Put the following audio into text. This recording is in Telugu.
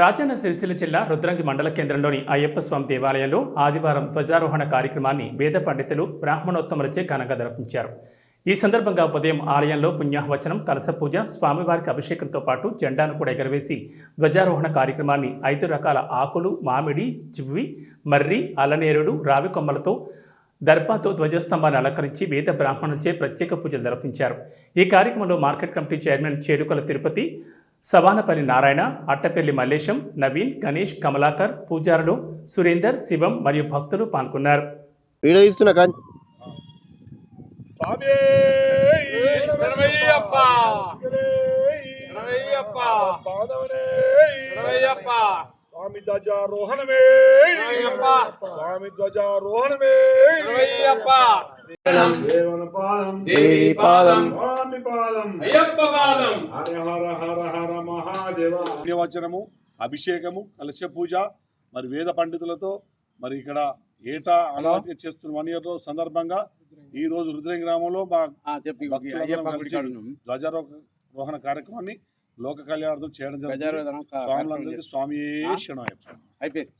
రాజన్న సిరిసిల్ల జిల్లా రుద్రంగి మండల కేంద్రంలోని అయ్యప్ప స్వామి దేవాలయంలో ఆదివారం ధ్వజారోహణ కార్యక్రమాన్ని వేద పండితులు బ్రాహ్మణోత్తములచే ఘనంగా నిర్వహించారు. ఈ సందర్భంగా ఉదయం ఆలయంలో పుణ్యాహవచనం కలస పూజ స్వామివారికి అభిషేకంతో పాటు జెండాను కూడా ఎగరవేసి ధ్వజారోహణ కార్యక్రమాన్ని ఐదు రకాల ఆకులు మామిడి చివ్వి మర్రి అలనేరుడు రావి కొమ్మలతో దర్భాతో ధ్వజస్తంభాన్ని అలంకరించి వేద బ్రాహ్మణులచే ప్రత్యేక పూజలు నిర్వహించారు. ఈ కార్యక్రమంలో market committee chairman Cherukala Tirupati Savanapalli Narayana Attapalli Mallesham Naveen Ganesh Kamalakar పూజారులు సురేందర్ శివం మరియు భక్తులు పాల్గొన్నారు వీడియో ఇస్తున్నా కానీ స్వామి ధ్వజారోహణమే. స్వామి ధ్వజారోహణమే. దేవుని పాదం దేవి పాదం స్వామి పాదం అయ్యప్ప పాదం హర హర హర హర మహాదేవ. పుణ్యవచనము అభిషేకము కలశ పూజ మరి వేద పండితులతో మరి ఇక్కడ ఏటా అలవాటు చేస్తున్న వన్ ఇయర్ సందర్భంగా ఈ రోజు రుద్రం గ్రామంలో మా. ధ్వజారోహణ కార్యక్రమాన్ని లోక కళ్యాణార్థం చేయడం స్వాములందరికీ స్వామి అయిపోయింది.